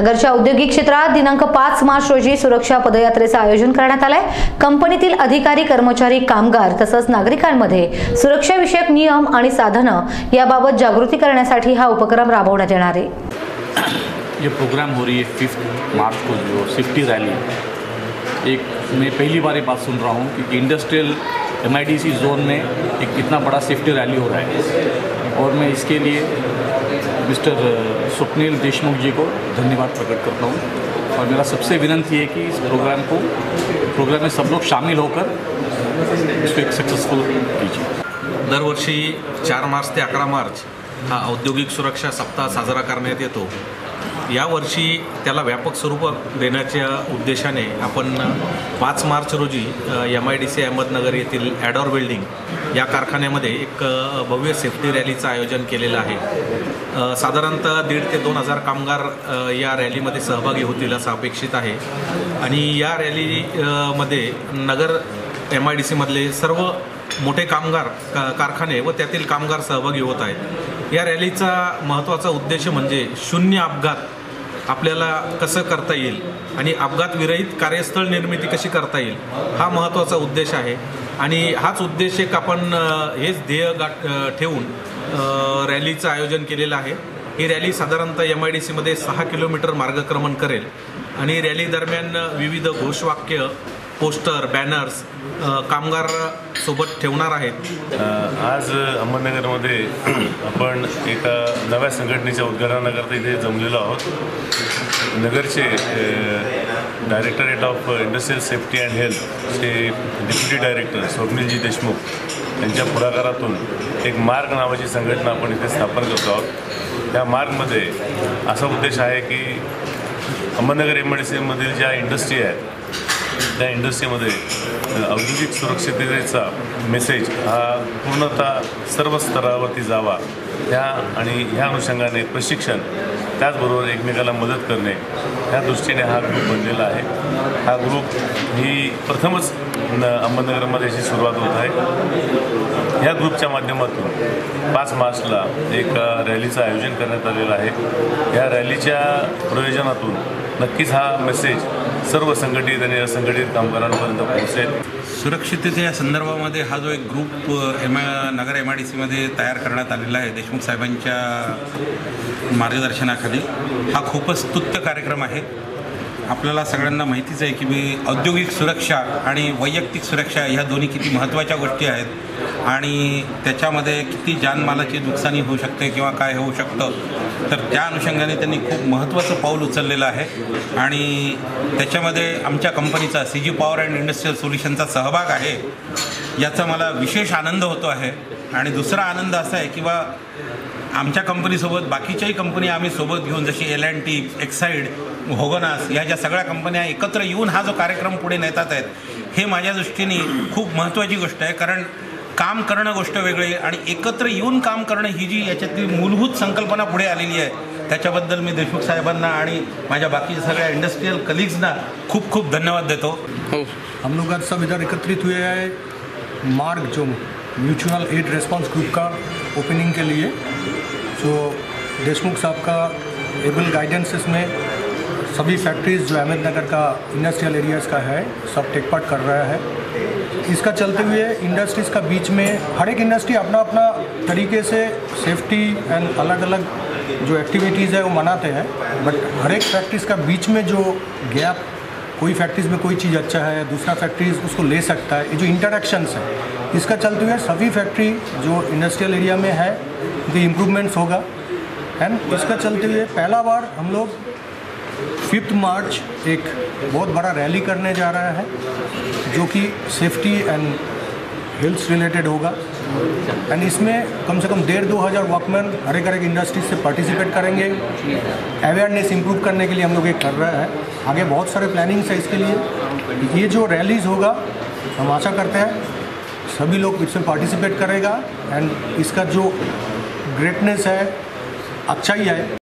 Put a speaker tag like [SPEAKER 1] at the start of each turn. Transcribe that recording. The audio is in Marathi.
[SPEAKER 1] नगरच्या औद्योगिक क्षेत्रात दिनांक पाच मार्च रोजी सुरक्षा पदयात्रेचं आयोजन करण्यात आलंय. कंपनीतील अधिकारी कर्मचारी कामगार तसंच नागरिकांमध्ये सुरक्षाविषयक नियम आणि साधनं याबाबत जागृती करण्यासाठी हा उपक्रम राबवण्यात येणार आहे.
[SPEAKER 2] ये प्रोग्राम हो रही है फिफ्थ मार्च को जो सेफ्टी रैली। एक मैं पहली बार ये बात सुन रहा हूँ कि इंडस्ट्रियल एम जोन में एक इतना बड़ा सेफ्टी रैली हो रहा है। और मैं इसके लिए मिस्टर स्वप्निल देशमुख जी को धन्यवाद प्रकट करता हूँ। और मेरा सबसे विनंती है कि इस प्रोग्राम को प्रोग्राम में सब लोग शामिल होकर इसको एक सक्सेसफुल कीजिए।
[SPEAKER 3] दरवर्षी चार मार्च ते अकरा मार्च हा औद्योगिक सुरक्षा सप्ताह साजरा करण्यात येतो. यावर्षी त्याला व्यापक स्वरूप देण्याच्या उद्देशाने आपण पाच मार्च रोजी M I D C Ahmednagar येथील ॲडॉर बिल्डिंग या कारखान्यामध्ये एक भव्य सेफ्टी रॅलीचं आयोजन केलेलं आहे. साधारणतः दीड ते दोन हजार कामगार या रॅलीमध्ये सहभागी होतील असं अपेक्षित आहे. आणि या रॅली मध्ये नगर एम आय डी सीमधले सर्व मोठे कामगार का कारखाने व त्यातील कामगार सहभागी होत आहेत. या रॅलीचा महत्त्वाचा उद्देश म्हणजे शून्य अपघात आपल्याला कसं करता येईल आणि अपघातविरहित कार्यस्थळ निर्मिती कशी करता येईल हा महत्त्वाचा उद्देश आहे. आणि हाच उद्देश एक आपण हेच ध्येय गाठ ठेवून रॅलीचं आयोजन केलेलं आहे. ही रॅली साधारणतः एम आय डी सीमध्ये सहा किलोमीटर मार्गक्रमण करेल. आणि रॅली दरम्यान विविध घोषवाक्य पोस्टर बॅनर्स कामगार सोबत ठेवणार आहेत.
[SPEAKER 4] आज अहमदनगरमध्ये आपण एका नव्या संघटनेच्या उद्घाटनाकरता इथे जमलेलो आहोत. नगरचे directorate of industrial safety and हेल्थचे deputy director स्वप्नीलजी Deshmukh यांच्या पुढाकारातून एक मार्ग नावाची संघटना आपण इथे स्थापन करतो आहोत. त्या मार्गमध्ये असा उद्देश आहे की अहमदनगर एम आय डी सीमधील ज्या इंडस्ट्री आहेत त्या इंडस्ट्रीमध्ये औद्योगिक सुरक्षिततेचा मेसेज हा पूर्णतः सर्व स्तरावरती जावा. ह्या आणि ह्या अनुषंगाने प्रशिक्षण त्याचबरोबर एकमेकाला मदत करणे ह्या दृष्टीने हा ग्रुप बनलेला आहे. हा ग्रुप ही प्रथमच न अहमदनगरमध्ये याची सुरुवात होत आहे. ह्या ग्रुपच्या माध्यमातून पाच मार्चला एक रॅलीचं आयोजन करण्यात आलेलं आहे. या रॅलीच्या प्रयोजनातून नक्कीच हा मेसेज सर्व संघटित आणि असंघटित कामगारांपर्यंत पोहोचेल
[SPEAKER 5] सुरक्षिततेच्या संदर्भामध्ये हा जो एक group M Nagar M I D सीमध्ये तयार करण्यात आलेला आहे देशमुख साहेबांच्या मार्गदर्शनाखाली हा खूपच स्तुत्य कार्यक्रम आहे. आपल्याला सगळ्यांना माहितीच आहे की मी औद्योगिक सुरक्षा आणि वैयक्तिक सुरक्षा ह्या दोन्ही किती महत्त्वाच्या गोष्टी आहेत. आणि त्याच्यामध्ये किती जानमालाची नुकसानी होऊ शकते किंवा काय होऊ शकतं तर त्या अनुषंगाने त्यांनी खूप महत्त्वाचं पाऊल उचललेलं आहे. आणि त्याच्यामध्ये आमच्या कंपनीचा C G power and industrial सोल्युशनचा सहभाग आहे याचा मला विशेष आनंद होतो आहे. आणि दुसरा आनंद असा आहे की बा आमच्या कंपनीसोबत बाकीच्याही कंपनी आम्ही सोबत घेऊन जशी L and T Exide Hoganas या ज्या सगळ्या कंपन्या एकत्र येऊन हा जो कार्यक्रम पुढे नेतात आहेत हे माझ्या दृष्टीने खूप महत्त्वाची गोष्ट आहे. कारण काम करणं गोष्ट वेगळी आणि एकत्र येऊन काम करणं ही जी याच्यातली मूलभूत संकल्पना पुढे आलेली आहे त्याच्याबद्दल मी देशमुख साहेबांना आणि माझ्या बाकीच्या सगळ्या इंडस्ट्रीयल कलिग्सना खूप खूप धन्यवाद देतो.
[SPEAKER 6] हम लोग आज सब इधर एकत्रित हुए हैं मार्ग जो म्यूचुअल एड रेस्पॉन्स ग्रुप का ओपनिंग के लिए। सो देशमुख साहब का एबल गाइडेंस इसमें सभी फैक्ट्रीज जो अहमदनगर का इंडस्ट्रियल एरियाज़ का है, सब टेक पार्ट कर रहा है। इसका चलते हुए इंडस्ट्रीज़ का बीच में हर एक इंडस्ट्री अपना अपना तरीके से सेफ्टी एंड अलग अलग जो एक्टिविटीज़ है वो मनाते हैं। बट हर एक फैक्ट्रीज़ का बीच में जो गैप कोई फैक्ट्रीज में कोई चीज़ अच्छा है, दूसरा फैक्ट्रीज उसको ले सकता है, ये जो इंटरेक्शंस है इसका चलते हुए सभी फैक्ट्री जो इंडस्ट्रियल एरिया में है, उनकी इम्प्रूवमेंट्स होगा। एंड इसका चलते हुए पहला बार हम लोग फिफ्थ मार्च एक बहुत बड़ा रैली करने जा रहा है, जो कि सेफ्टी एंड हेल्थ रिलेटेड होगा। एंड इसमें कम से कम डेढ़ दो हज़ार वर्कमैन हर एक हर एक इंडस्ट्री से पार्टिसिपेट करेंगे। अवेयरनेस इंप्रूव करने के लिए हम लोग ये कर रहे हैं। आगे बहुत सारे प्लानिंग्स है इसके लिए। ये जो रैलीज होगा, हम आशा करते हैं सभी लोग इसमें पार्टिसिपेट करेगा एंड इसका जो ग्रेटनेस है अच्छा ही है।